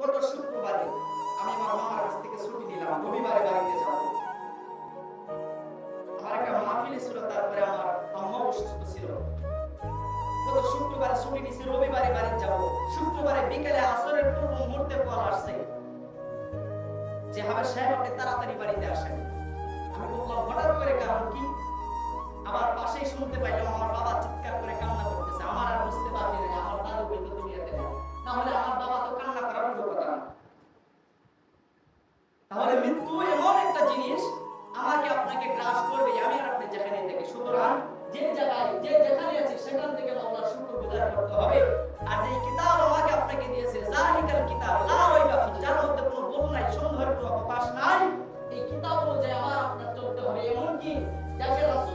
গত শুক্রবারে আমি আমার মামার কাছ থেকে ছুটি নিলাম, রবিবারে বাড়িতে যাব। আমার একটা মাহফিল ছিল, তারপরে আমার আম্মা অসুস্থ ছিল। গত শুক্রবারে ছুটি নিছি, রবিবারে বাড়ি যাব। শুক্রবারে বিকেলে আসরের পূর্ব মুহূর্তে কল আসছে যে হাবের সাহেব, আপনি তাড়াতাড়ি বাড়িতে আসেন। তাহলে মৃত্যু এমন একটা জিনিস, আমাকে আপনাকে গ্রাস করবে, আমি আর আপনি যেখানে থেকে। সুতরাং যে জায়গায়, যে যেখানে আছি, সেখান থেকে আল্লাহর শুকর গুজার করতে হবে। আর যে কিতাব আমাকে আপনাকে দিয়েছে, জালিকাল কিতাব, লা রাইবা ফি যার মধ্যে কোনো ভুল নাই, সন্দেহের কোনো অবকাশ নাই, এই কিতাব অনুযায়ী আমার আপনার চলতে হবে। এমনকি যাকে রাসূলুল্লাহ